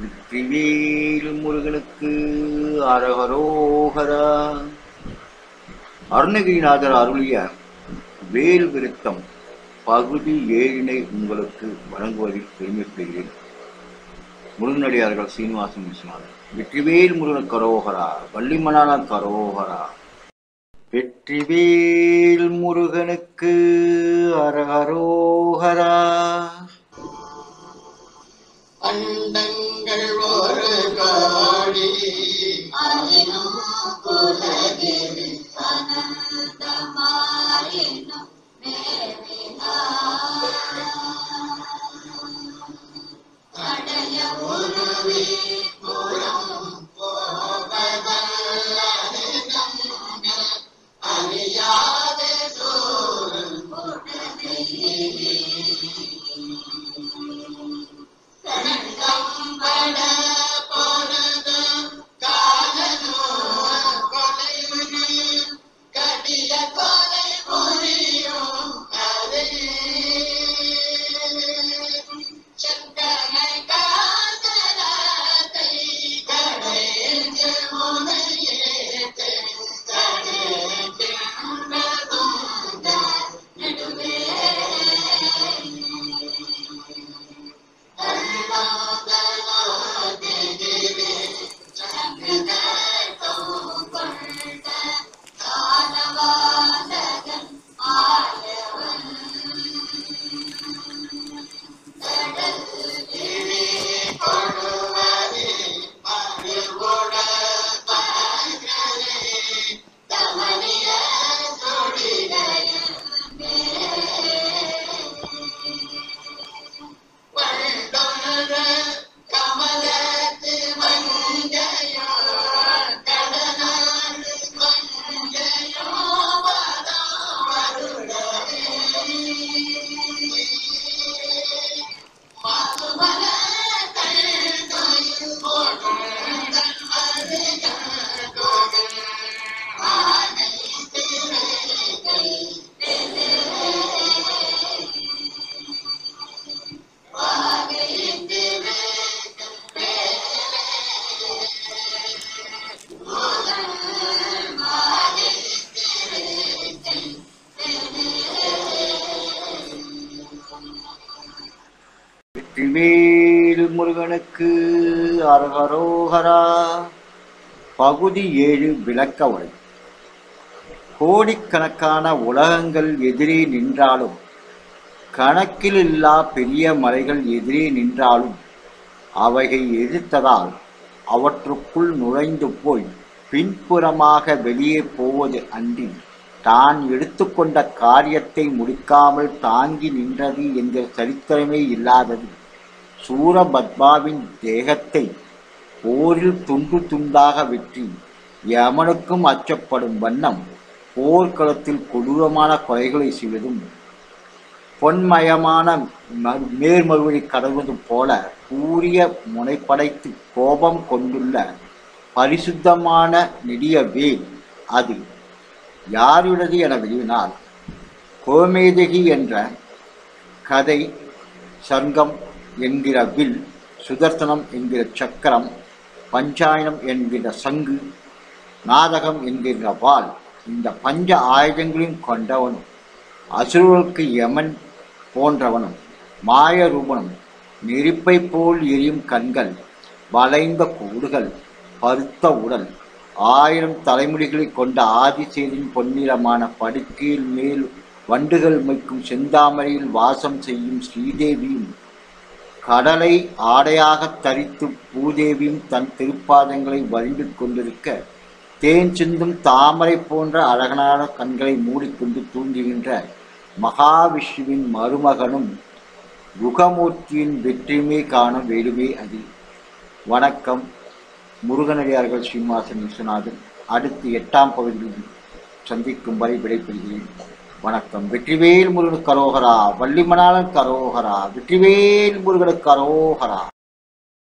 வெற்றிவேல் முருகனுக்கு அரகரோகரா. அருணகிரிநாதர் அருளிய வேல் விருத்தம் பகுதி ஏழினை உங்களுக்கு வழங்குவதில் பெருமைப்படுகிறேன் முருகனடியார்கள் சீனிவாசன் விஸ்வநாதன் வெற்றிவேல் முருகன் கரோகரா வள்ளிமனான கரோகரா. வெற்றிவேல் முருகனுக்கு அரகரோகரா. அண்டங்கள் ஒரு காடி அகிலும் குலதேவி அனந்தமாயினும் மேவினார். அடைய உருவி புறம் போவதல்ல அறியாத சூழல் கண்கம்பட போனது வெற்றிவேல் முருகனுக்கு அரகரோகரா பகுதி ஏழு விளக்க உரை. கோடிக்கணக்கான உலகங்கள் எதிரே நின்றாலும் கணக்கில் இல்லா பெரிய மலைகள் எதிரே நின்றாலும் அவைகள் எதிர்த்ததால் அவற்றுக்குள் நுழைந்து போய் பின்புறமாக வெளியே போவது அன்றி தான் எடுத்துக்கொண்ட காரியத்தை முடிக்காமல் தாங்கி நின்றது என்ற சரித்திரமே இல்லாதது. சூரபத்மாவின் தேகத்தை போரில் துண்டு துண்டாக வெற்றி யமனுக்கும் அச்சப்படும் வண்ணம் போர்க்களத்தில் கொடூரமான கொலைகளை செய்வதும் பொன்மயமான ம- மேர்மருவழி போல கூரிய முனைப்படைத்து கோபம் கொண்டுள்ள பரிசுத்தமான நெடிய வேல் அது. யாருடையது என விரும்பினால் கோமேதகி என்ற கதை சங்கம் என்கிற வில் சுதர்சனம் என்கிற சக்கரம் பஞ்சாயனம் என்கிற சங்கு நாதகம் என்கிற வாள் இந்த பஞ்ச ஆயுதங்களையும் கொண்டவனும் அசுரர்களுக்கு யமன் போன்றவனும் மாய ரூபனும் நெருப்பை போல் எரியும் கண்கள் வளைந்த கூடுகள் பருத்த உடல் ஆயிரம் தலைமுடிகளை கொண்ட ஆதிசேரின் பொன்னிறமான படுக்கையில் மேல் வண்டுகள் மைக்கும் செந்தாமரையில் வாசம் செய்யும் ஸ்ரீதேவியும் கடலை ஆடையாகத் தரித்து பூதேவியும் தன் திருப்பாதங்களை வழிந்து கொண்டிருக்க தேன் சிந்தும் தாமரை போன்ற அழகனான கண்களை மூடிக்கொண்டு தூங்குகின்ற மகாவிஷ்ணுவின் மருமகனும் குகமூர்த்தியின் வெற்றியுமே காணும் வேடுமே அது. வணக்கம். முருகனடியார்கள் ஸ்ரீனிவாசன் விஸ்வநாதன். அடுத்து எட்டாம் பகுதியில் சந்திக்கும் வரை விடைபெறுகிறேன். வணக்கம். வெற்றிவேல் முருகனுக்கு கரோகரா வள்ளிமணாளன் கரோகரா வெற்றிவேல் முருகனுக்கு கரோகரா